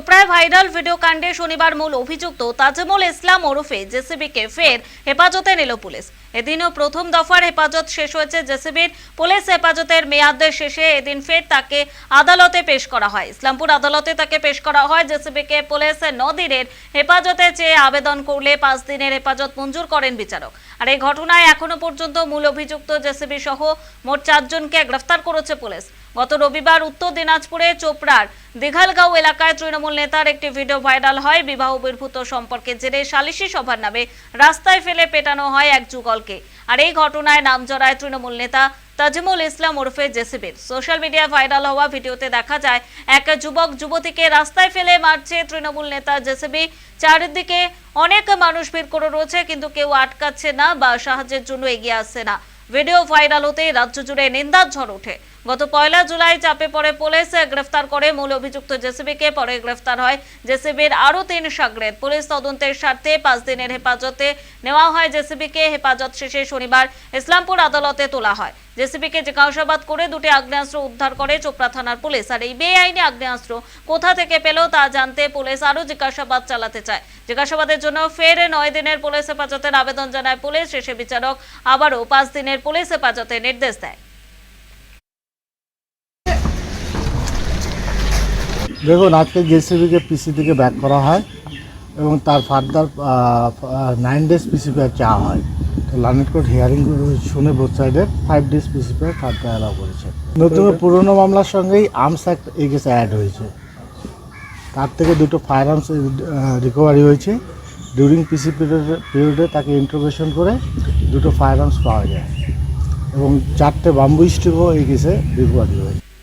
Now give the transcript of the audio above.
চোপড়ায় viral video কাণ্ডে শনিবার মূল অভিযুক্ত তাজমুল ইসলাম ওরফে জেসিবিকে ফের হেফাজতে নিল পুলিশ। এদিনও প্রথম দফার হেফাজত শেষ হয়েছে জেসিবির। পুলিশ হেফাজতের মেয়াদ শেষে এদিন ফের তাকে আদালতে পেশ করা হয়। ইসলামপুর আদালতে তাকে পেশ করা হয়। জেসিবিকে পুলিশ নদিনের হেফাজতে চেয়ে আবেদন করলে পাঁচ দিনের হেফাজত মঞ্জুর করেন বিচারক। আর এই ঘটনায় এখনও পর্যন্ত মূল অভিযুক্ত জেসিবি সহ মোট চারজনকে গ্রেফতার করেছে পুলিশ। গত রবিবার উত্তর দিনাজপুরে চোপড়ার দিঘালগাঁও এলাকায় তৃণমূল নেতার একটি ভিডিও ভাইরাল হয়। বিবাহ বহির্ভূত সম্পর্কে জেরে সালিশি সভার নামে রাস্তায় ফেলে পেটানো হয় এক যুগলকে। আর এই ঘটনায় নাম জড়ায় তৃণমূল নেতা তাজিমুল ইসলাম ওরফে জেসিবির। সোশ্যাল মিডিয়ায় ভাইরাল হওয়া ভিডিওতে দেখা যায়, এক যুবক যুবতীকে রাস্তায় ফেলে মারছে তৃণমূল নেতা জেসিবি। চারিদিকে অনেক মানুষ ভিড় করে রয়েছে, কিন্তু কেউ আটকাচ্ছে না বা সাহায্যের জন্য এগিয়ে আসছে না। ভিডিও ভাইরাল হতেই রাজ্য জুড়ে নিন্দার ঝড় ওঠে। গত পয়লা জুলাই চাপে পড়ে পুলিশ গ্রেফতার করে মূল অভিযুক্ত জেসিবিকে, পরে গ্রেফতার হয় জেসিবির আরও তিন সাগরেদ পুলিশ তদন্তের স্বার্থে পাঁচ দিনের হেফাজতে নেওয়া হয় জেসিবিকে। হেফাজত শেষে শনিবার ইসলামপুর আদালতে তোলা হয়। জেসিবিকে জিজ্ঞাসাবাদ করে দুটি আগ্নেয়াস্ত্র উদ্ধার করে চোপড়া থানার পুলিশ। আর এই বেআইনি আগ্নেয়াস্ত্র কোথা থেকে পেল তা জানতে পুলিশ আরও জিজ্ঞাসাবাদ চালাতে চায়। জিজ্ঞাসাবাদের জন্য ফের নয় দিনের পুলিশ হেফাজতের আবেদন জানায় পুলিশ। শেষে বিচারক আবারও পাঁচ দিনের পুলিশ হেফাজতে নির্দেশ দেয়। দেখুন আজকে জেসিবিকে পিসি থেকে ব্যাক করা হয় এবং তার further nine days PC pack চাওয়া হয়। তো লার্নেট কোর্ট হিয়ারিং শুনে বোথ সাইডে five days PC pack further allow করেছে। নতুন পুরনো মামলার সঙ্গেই আর্মস অ্যাক্ট এই কেসে অ্যাড হয়েছে। তার থেকে দুটো ফায়ার আর্মস রিকভারি হয়েছে। ডিউরিং পিসি পিরিয়ডে পিরিয়ডে তাকে ইন্টারভেশন করে দুটো ফায়ার আর্মস পাওয়া যায়। এবং চারটে বাম্বু স্টিকও এই গেছে রিকভারি হয়েছে